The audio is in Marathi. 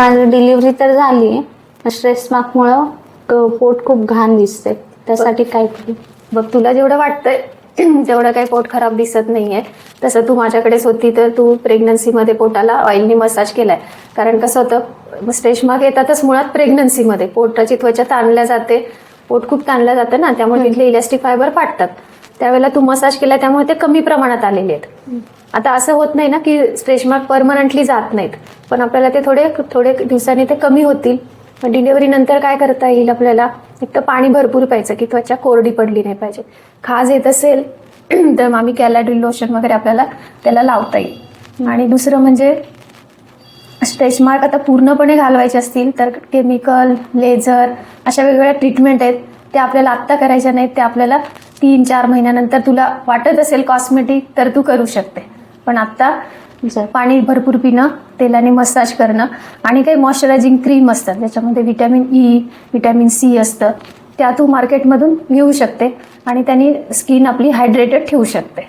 माझी डिलिव्हरी तर झाली स्ट्रेस मार्कमुळं पोट खूप घाण दिसते त्यासाठी काय करू? बघ तुला जेवढं वाटतंय तेवढं काही पोट खराब दिसत नाहीये. तसं तू माझ्याकडेच होती तर तू प्रेग्नन्सीमध्ये पोटाला ऑइलनी मसाज केलाय. कारण कसं होतं स्ट्रेच मार्क येतातच मुळात प्रेग्नन्सीमध्ये. पोटाची त्वचा ताणल्या जाते पोट खूप ताणलं जातं ना त्यामुळे तिथले इलास्टिक फायबर फाटतात. त्यावेळेला तू मसाज केला त्यामुळे ते कमी प्रमाणात आलेले आहेत. आता असं होत नाही ना की स्ट्रेच मार्क परमनंटली जात नाहीत. पण आपल्याला ते थोडे थोडे दिवसांनी ते कमी होतील. मग डिलिव्हरी नंतर काय करता येईल आपल्याला? एक तर पाणी भरपूर प्यायचं की त्वचा कोरडी पडली नाही पाहिजे. खाज येत असेल तर मग आम्ही कॅलॅड्रिल लोशन वगैरे आपल्याला त्याला लावता येईल. आणि दुसरं म्हणजे स्ट्रेच मार्क आता पूर्णपणे घालवायचे असतील तर केमिकल लेझर अशा वेगवेगळ्या ट्रीटमेंट आहेत त्या आपल्याला आत्ता करायच्या नाहीत त्या आपल्याला तीन चार महिन्यानंतर तुला वाटत असेल कॉस्मेटिक तर तू करू शकते. पण आत्ता पाणी भरपूर पिणं तेलाने मसाज करणं आणि काही मॉइश्चरायझिंग क्रीम असतात त्याच्यामध्ये व्हिटॅमिन ई व्हिटॅमिन सी असतं त्या तू मार्केटमधून घेऊ शकते आणि त्यांनी स्किन आपली हायड्रेटेड ठेवू शकते.